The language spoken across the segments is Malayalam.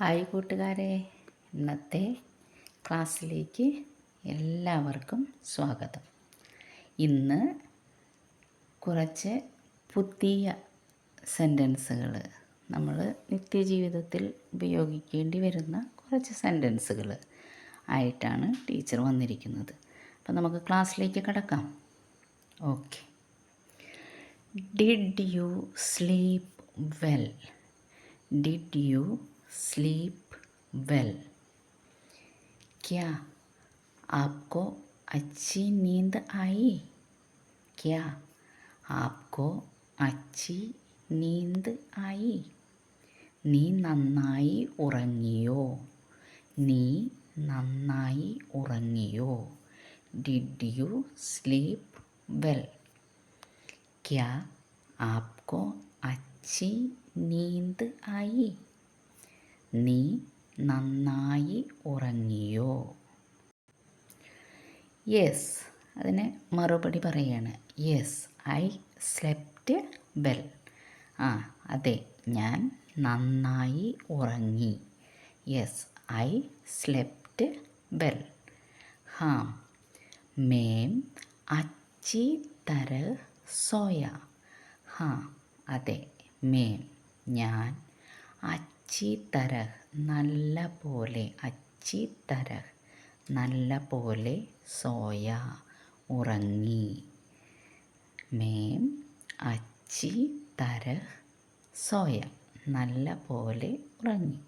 ഹായ് കൂട്ടുകാരെ. ഇന്നത്തെ ക്ലാസ്സിലേക്ക് എല്ലാവർക്കും സ്വാഗതം. ഇന്ന് കുറച്ച് പുതിയ സെന്റൻസുകൾ നമ്മൾ നിത്യജീവിതത്തിൽ ഉപയോഗിക്കേണ്ടി വരുന്ന കുറച്ച് സെന്റൻസുകൾ ആയിട്ടാണ് ടീച്ചർ വന്നിരിക്കുന്നത്. അപ്പം നമുക്ക് ക്ലാസ്സിലേക്ക് കടക്കാം. Okay did you sleep well did you sleep well क्या आपको अच्छी नींद आई क्या आपको अच्छी നീന്ത് ആയി നീ നന്നായി ഉറങ്ങിയോ നീ നന്നായി ഉറങ്ങിയോ ഡിഡ് യു സ്ലീപ്പ് വെൽ ക്യാ ആപ്കോ അച്ചി നീന്ത് ആയി നീ നന്നായി ഉറങ്ങിയോ? യെസ് അതിന് മറുപടി പറയാണ്. യെസ് ഐ സ്ലെപ്റ്റ് വെൽ ആ അതെ ഞാൻ നന്നായി ഉറങ്ങി. യെസ് ഐ സ്ലെപ്റ്റ് വെൽ ഹാ. മേം അച്ചി തര സോയ. ഹാ അതെ മേം. ഞാൻ അച്ചി തരഹ് നല്ല പോലെ അച്ചി തരഹ് നല്ല പോലെ സോയ ഉറങ്ങി. മേം അച്ചി തരഹ് സോയ നല്ല പോലെ ഉറങ്ങി.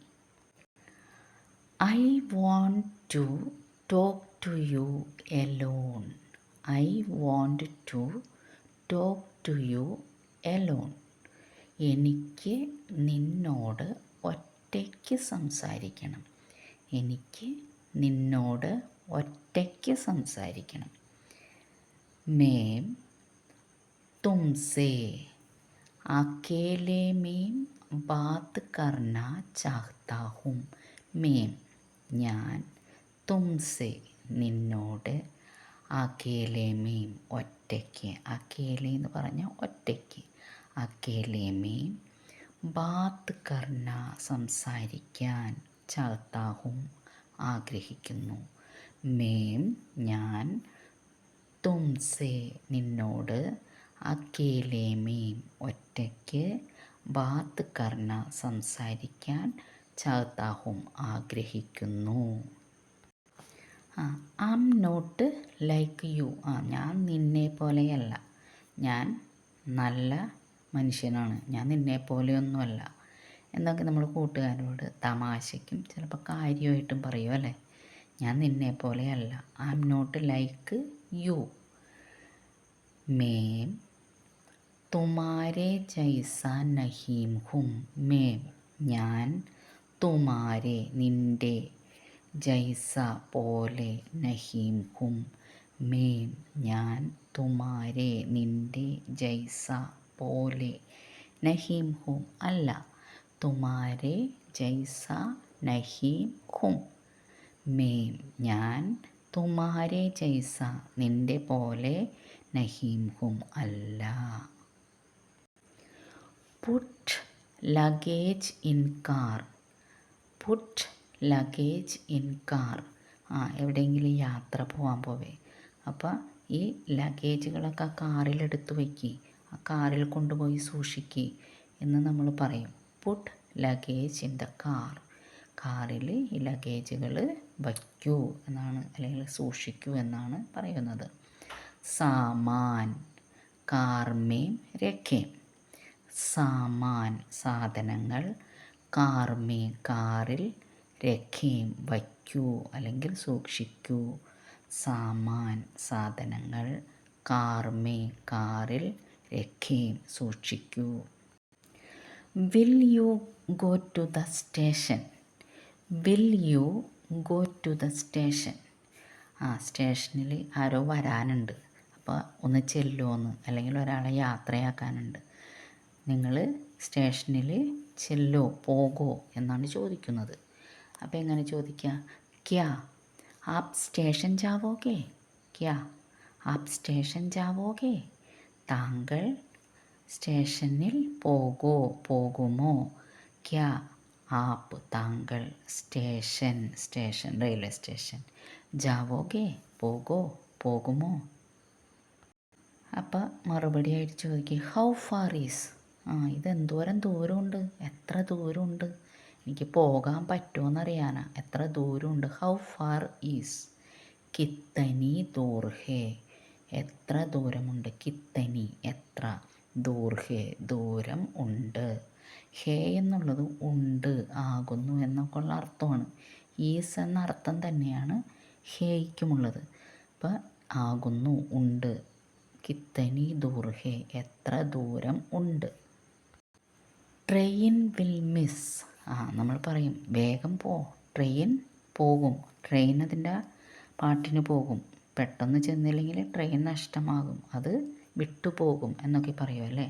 I want to talk to you alone. I want to talk to you alone. എനിക്ക് നിന്നോട് ഒറ്റയ്ക്ക് സംസാരിക്കണം. എനിക്ക് നിന്നോട് ഒറ്റയ്ക്ക് സംസാരിക്കണം. മേം തുംസേ അക്കേലെ മേം ബാത്ത് കർണ ചാഹ്താഹും. മേം ഞാൻ തുംസെ നിന്നോട് അക്കേലെ മേം ഒറ്റയ്ക്ക്. അക്കേലെ എന്ന് പറഞ്ഞാൽ ഒറ്റയ്ക്ക്. അക്കേലെ മേം ബാത്ത് കർണ സംസാരിക്കാൻ ചാത്താഹും ആഗ്രഹിക്കുന്നു. മേം ഞാൻ തുംസെ നിന്നോട് അക്കേലെ മേം ഒറ്റയ്ക്ക് ബാത്ത് കർണ സംസാരിക്കാൻ ചാത്താഹും ആഗ്രഹിക്കുന്നു. ആ നോട്ട് ലൈക്ക് യു ആ ഞാൻ നിന്നെ പോലെയല്ല. ഞാൻ നല്ല മനുഷ്യനാണ്. ഞാൻ നിന്നെ പോലെയൊന്നുമല്ല. എന്നൊക്കെ നമ്മൾ കൂട്ടുകാരോട് തമാശയ്ക്കും ചിലപ്പോൾ കാര്യമായിട്ടും പറയും അല്ലേ? ഞാൻ നിന്നെ പോലെയല്ല. I M not like you മേം. തുമാരെ ജൈസ നഹീം ഹും. മേം. ഞാൻ തുമാരെ നിന്റെ ജൈസ പോലെ നഹീം ഹും. മേം. ഞാൻ തുമാരെ നിന്റെ ജൈസ പോലെ. നഹീം ഹും അല്ല. തുമാരെ ജൈസ നഹീം ഹും. മേം ഞാൻ തുമാരെ ജൈസ നിന്റെ പോലെ നഹീം ഹും അല്ല. Put luggage in car. Put luggage in car. ആ എവിടെയെങ്കിലും യാത്ര പോകാൻ പോവേ. അപ്പോൾ ഈ ലഗേജുകളൊക്കെ കാറിലെടുത്ത് വയ്ക്കുക ആ കാറിൽ കൊണ്ടുപോയി സൂക്ഷിക്കുക എന്ന് നമ്മൾ പറയും. Put luggage in the car കാറിൽ ഈ ലഗേജുകൾ വയ്ക്കൂ എന്നാണ് അല്ലെങ്കിൽ സൂക്ഷിക്കൂ എന്നാണ് പറയുന്നത്. സാമാൻ കാർമേം രഖേം. സാമാൻ സാധനങ്ങൾ കാർമേ കാറിൽ രഖേം വയ്ക്കൂ അല്ലെങ്കിൽ സൂക്ഷിക്കൂ. സാമാൻ സാധനങ്ങൾ കാർമേ കാറിൽ രഖേം സൂക്ഷിക്കൂ. Will you go to the station will you go to the station ആ സ്റ്റേഷനിൽ ആരോ വരാനുണ്ട്. അപ്പോൾ ഒന്ന് ചെല്ലുമെന്ന് അല്ലെങ്കിൽ ഒരാളെ യാത്രയാക്കാനുണ്ട്. നിങ്ങൾ സ്റ്റേഷനിൽ ചെല്ലോ പോകോ എന്നാണ് ചോദിക്കുന്നത്. അപ്പോൾ എങ്ങനെ ചോദിക്കുക ക്യാ ആപ് സ്റ്റേഷൻ ജാവോകെ ക്യാ ആപ് സ്റ്റേഷൻ ജാവോകെ താങ്കൾ സ്റ്റേഷനിൽ പോകോ പോകുമോ? ക്യാ ആപ്പ് താങ്കൾ സ്റ്റേഷൻ സ്റ്റേഷൻ റെയിൽവേ സ്റ്റേഷൻ. ജാവോഗേ പോകോ പോകുമോ? അപ്പം മറുപടി ആയിട്ട് ചോദിക്കുക ഹൗ ഫാർ ഈസ് ആ ഇത് എന്തോരം ദൂരമുണ്ട്? എത്ര ദൂരമുണ്ട്? എനിക്ക് പോകാൻ പറ്റുമോയെന്നറിയാനാ എത്ര ദൂരമുണ്ട്? ഹൗ ഫാർ ഈസ് കിത്തനി ദൂർഹേ. എത്ര ദൂരമുണ്ട്? കിത്തനി ദൂർ ഹേ ദൂരം ഉണ്ട്. ഹേ എന്നുള്ളത് ഉണ്ട് ആകുന്നു എന്നൊക്കെ ഉള്ള അർത്ഥമാണ്. ഈസ് എന്ന അർത്ഥം തന്നെയാണ് ഹേയ്ക്കുമുള്ളത്. അപ്പോൾ ആകുന്നു ഉണ്ട്. കിത്തനി ദൂർഹെ എത്ര ദൂരം ഉണ്ട്? Train will miss. ആ നമ്മൾ പറയും വേഗം പോ. ട്രെയിൻ പോകും. ട്രെയിൻ അതിന്റെ പാട്ടിന് പോകും. പെട്ടെന്ന് ചെന്നില്ലെങ്കിൽ ട്രെയിൻ നഷ്ടമാകും. അത് വിട്ടുപോകും എന്നൊക്കെ പറയും അല്ലേ?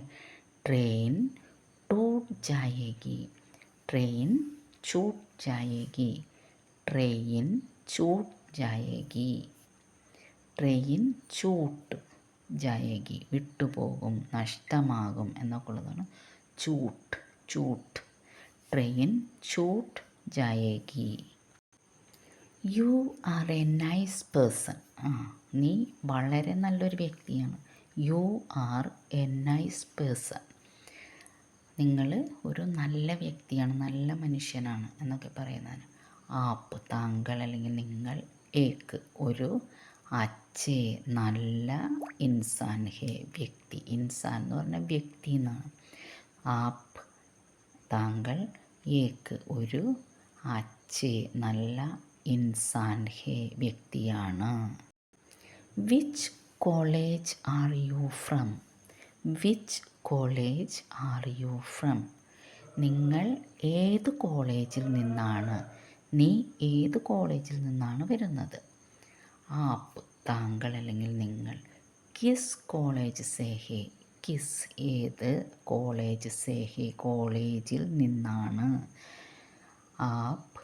ട്രെയിൻ ടൂട്ട് ജായേഗി ട്രെയിൻ ചൂട്ട് ജായേഗി ട്രെയിൻ ചൂട്ട് ജായേഗി ട്രെയിൻ ചൂട്ട് ജായേഗി വിട്ടുപോകും നഷ്ടമാകും എന്നൊക്കെ ഉള്ളതാണ് ചൂട്ട് ചൂട്ട്. ട്രെയിൻ ചൂട്ട് ജായേഗി you are a nice person ആ നീ വളരെ നല്ലൊരു വ്യക്തിയാണ്. You are a nice person. നിങ്ങൾ ഒരു നല്ല വ്യക്തിയാണ് നല്ല മനുഷ്യനാണ് എന്നൊക്കെ പറയുന്നതാണ്. ആപ്പ് താങ്കൾ അല്ലെങ്കിൽ നിങ്ങൾ ഏക്ക് ഒരു അച്ഛേ നല്ല ഇൻസാൻ ഹേ വ്യക്തി. ഇൻസാൻ എന്ന് പറഞ്ഞാൽ വ്യക്തി എന്നാണ്. ആപ്പ് താങ്കൾ ഏക്ക് ഒരു അച്ഛേ നല്ല ഇൻസാൻ ഹേ വ്യക്തിയാണ്. Which college are you from which college are you from നിങ്ങൾ ഏത് കോളേജിൽ നിന്നാണ്? നീ ഏത് കോളേജിൽ നിന്നാണ് വരുന്നത്? ആപ്പ് താങ്കൾ അല്ലെങ്കിൽ നിങ്ങൾ. കിസ് കോളേജ് സേഹെ കിസ് ഏത് കോളേജ് സേഹെ കോളേജിൽ നിന്നാണ്? ആപ്പ്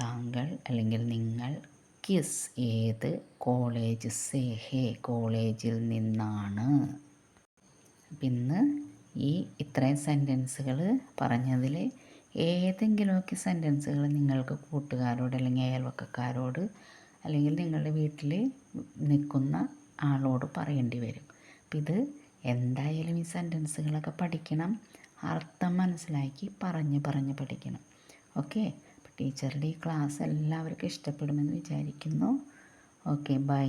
താങ്കൾ അല്ലെങ്കിൽ നിങ്ങൾ കിസ് ഏത് കോളേജ് സേഹേ കോളേജിൽ നിന്നാണ്? ഇന്ന് ഈ ഇത്രയും സെന്റൻസുകൾ പറഞ്ഞതിൽ ഏതെങ്കിലുമൊക്കെ സെന്റൻസുകൾ നിങ്ങൾക്ക് കൂട്ടുകാരോട് അല്ലെങ്കിൽ അയൽവക്കക്കാരോട് അല്ലെങ്കിൽ നിങ്ങളുടെ വീട്ടിൽ നിൽക്കുന്ന ആളോട് പറയേണ്ടി വരും. അപ്പം ഇത് എന്തായാലും ഈ സെന്റൻസുകളൊക്കെ പഠിക്കണം. അർത്ഥം മനസ്സിലാക്കി പറഞ്ഞ് പറഞ്ഞ് പഠിക്കണം. ഓക്കെ ടീച്ചറുടെ ഈ ക്ലാസ് എല്ലാവർക്കും ഇഷ്ടപ്പെടുമെന്ന് വിചാരിക്കുന്നു. Okay bye.